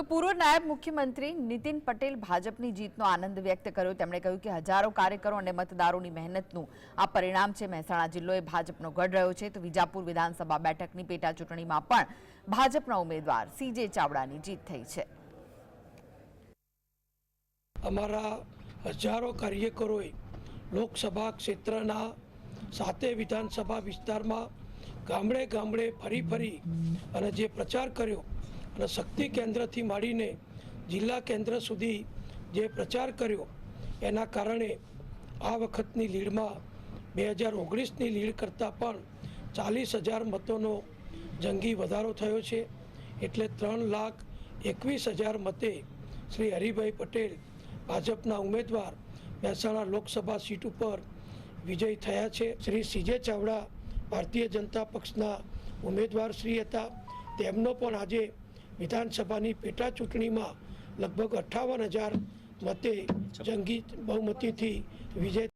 તો પૂર્વ નાયબ મુખ્યમંત્રી નીતિન પટેલ ભાજપની જીતનો આનંદ વ્યક્ત કર્યો. તેમણે કહ્યું કે હજારો કાર્યકરો અને મતદારોની મહેનતનું આ પરિણામ છે. મહેસાણા જિલ્લો એ ભાજપનો ગઢ રહ્યો છે. તો વિજાપુર વિધાનસભા બેઠકની પેટા ચૂંટણીમાં પણ ભાજપના ઉમેદવાર સીજે ચાવડાની જીત થઈ છે. અમારા હજારો કાર્યકરોએ લોકસભા ક્ષેત્રના સાતે વિધાનસભા વિસ્તારમાં ગામડે ગામડે ફરી ફરી અને જે પ્રચાર કર્યો અને શક્તિ કેન્દ્રથી માંડીને જિલ્લા કેન્દ્ર સુધી જે પ્રચાર કર્યો, એના કારણે આ વખતની લીડમાં બે હજાર ઓગણીસની લીડ કરતાં પણ ચાલીસ હજાર મતોનો જંગી વધારો થયો છે. એટલે ત્રણ લાખ એકવીસ હજાર મતે શ્રી હરિભાઈ પટેલ ભાજપના ઉમેદવાર મહેસાણા લોકસભા સીટ ઉપર વિજય થયા છે. શ્રી સીજે ચાવડા ભારતીય જનતા પક્ષના ઉમેદવાર શ્રી હતા. તેમનો પણ આજે વિધાનસભાની પેટા ચૂંટણીમાં લગભગ અઠ્ઠાવન હજાર મતે જંગી બહુમતીથી વિજય